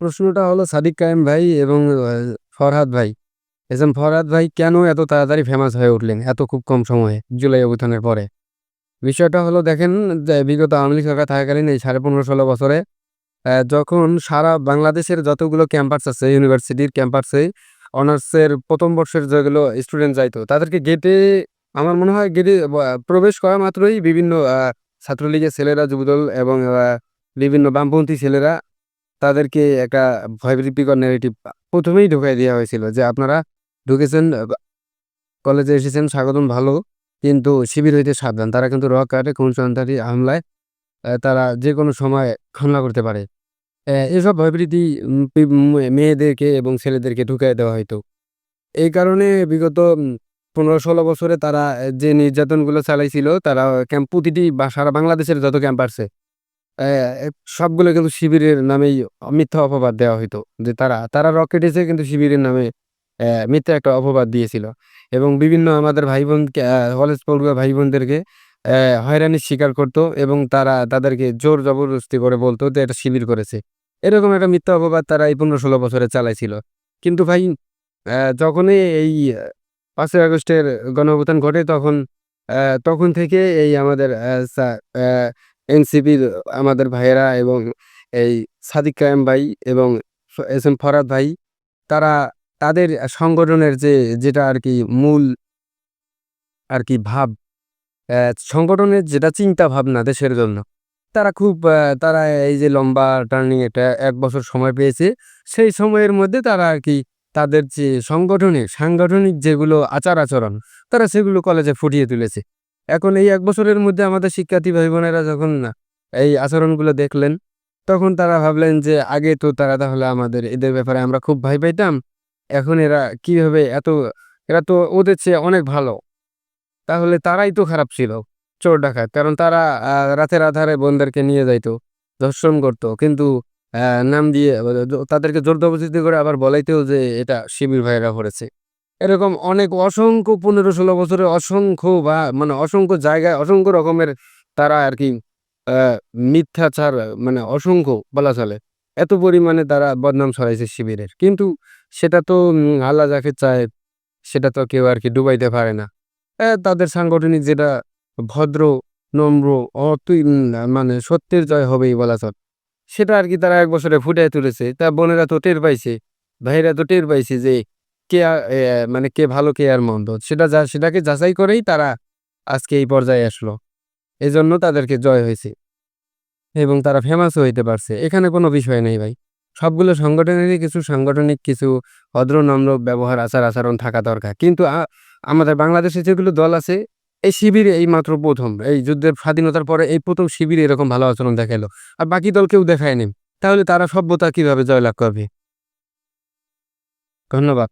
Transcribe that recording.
প্রশ্নটা হলো সাদিক কায়েম ভাই এবং ফরহাদ ভাই। এস ফরহাদ ভাই কেন এত তাড়াতাড়ি ফেমাস হয়ে উঠলেন এত খুব কম সময়ে জুলাই অভ্যুত্থানের পরে? বিষয়টা হলো দেখেন যে বিগত আওয়ামী লীগ সরকার থাকাকালীন এই ১৫.৫-১৬ বছরে যখন সারা বাংলাদেশের যতগুলো ক্যাম্পাস আছে ইউনিভার্সিটির ক্যাম্পাসে অনার্সের প্রথম বর্ষের যেগুলো স্টুডেন্ট যাইতো তাদেরকে গেটে আমার মনে হয় গেটে প্রবেশ করা মাত্রই বিভিন্ন ছাত্রলীগের ছেলেরা, যুবদল এবং বিভিন্ন বামপন্থী ছেলেরা তাদেরকে একটা ভয়ভীতিকর ন্যারেটিভ প্রথমেই ১ম এই ঢুকাই দেয়া হয়েছিল যে, আপনারা ঢুকেছেন, কলেজে এসেছেন, স্বাগতম, ভালো। কিন্তু শিবির হইতে সাবধান। তারা কিন্তু রক কাটে, খুন সন্ত্রাসী হামলায় তারা যেকোনো সময় হামলা করতে পারে। এসব ভয়ভীতি মেয়েদেরকে এবং ছেলেদেরকে ঢুকাইয়া দেওয়া হয়তো এই কারণে বিগত পনেরো ১৫-১৬ বছরে তারা যে নির্যাতনগুলো চালাইছিল, তারা ক্যাম্প, প্রতিটি বা সারা বাংলাদেশের যত ক্যাম্প আছে সবগুলো কিন্তু শিবিরের নামেই মিথ্যা অপবাদ দেওয়া হইতো। যে তারা, তারা রকেট এসে কিন্তু শিবিরের নামে মিথ্যা একটা অপবাদ দিয়েছিল। এবং বিভিন্ন আমাদের ভাই-বোনকে কলেজ পড়ুয়া ভাই-বোনদেরকে অ্যা হয়রানির শিকার করতো এবং তারা তাদেরকে জোর জবরদস্তি করে বলতো যে এটা শিবির করেছে। এরকম একটা মিথ্যা অপবাদ তারা এই ১৫-১৬ বছরে চালাইছিল। কিন্তু ভাই যখনই এই পাঁচই আগস্টের গণঅভ্যুত্থান ঘটে তখন তখন থেকে এই আমাদের এনসিপির আমাদের ভাইয়েরা এবং এই সাদিক কায়েম ভাই এবং এস এম ফরহাদ ভাই, তারা তাদের সংগঠনের যে, যেটা আর কি মূল আর কি ভাব সংগঠনের যেটা চিন্তা ভাবনা দেশের জন্য। তারা খুব তারা এই যে লম্বা টার্নিং এটা ১ বছর সময় পেয়েছে। সেই সময়ের মধ্যে তারা আর কি তাদের যে সংগঠনে সাংগঠনিক যেগুলো আচার-আচরণ তারা সেগুলো কলেজে ফুটিয়ে তুলেছে। এখন এই এক বছরের মধ্যে আমাদের শিক্ষার্থী ভাই-বোনেরা যখন না এই আচরণগুলো দেখলেন তখন তারা ভাবলেন যে আগে তো তারা তাহলে আমাদের এদের ব্যাপারে আমরা খুব ভয় পাইতাম। এখন এরা কীভাবে এত এরা তো ওদের চেয়ে অনেক ভালো। তাহলে তারাই তো খারাপ ছিল। চোর ডাকাত। কারণ তারা রাতের আধারে বোনদেরকে নিয়ে যাইতো, ধর্ষণ করত। কিন্তু নাম দিয়ে তাদেরকে জোর জবরদস্তি করে আবার বলাইতেও যে এটা শিবির ভাইয়েরা করেছে। এরকম অনেক অসংখ্য ১৫-১৬ বছরে অসংখ্য বা মানে অসংখ্য জায়গায় অসংখ্য রকমের তারা আরকি অ্যা মিথ্যাচার মানে অসংখ্য বলা চলে। এত পরিমাণে তারা বদনাম ছড়াইছে শিবিরের। কিন্তু সেটা তো আল্লাহ যাকে চায় সেটা তো কেউ আর কি ডুবাইতে পারে না। তাদের সাংগঠনিক যেটা ভদ্র, নম্র, অতুই মানে সত্যের জয় হবেই বলা চলে। সেটা আর কি তারা এক বছরে ফুটায়ে তুলেছে। তা বোনেরা তো টের পাইছে, ভাইয়েরা তো টের পাইছে যে কে মানে কে ভালো কে আর মন্দ। সেটা যা সেটাকে যাচাই করেই তারা আজকে এই পর্যায়ে আসলো। এজন্য তাদেরকে জয় হয়েছে এবং তারা ফেমাসও হইতে পারছে। এখানে কোনো বিষয় নেই ভাই। সবগুলো সংগঠনেরই কিছু সাংগঠনিক কিছু ভদ্র, নম্র ব্যবহার, আচার-আচরণ থাকা দরকার। কিন্তু আমাদের বাংলাদেশে যেগুলো দল আছে এই শিবির এইমাত্র ১ম। এই যুদ্ধের স্বাধীনতার পরে এই প্রথম শিবির এরকম ভালো আচরণ দেখাইলো। আর বাকি দল কেউ দেখায়নি। তাহলে তারা সভ্যতা কীভাবে জয়লাভ করবে? ধন্যবাদ।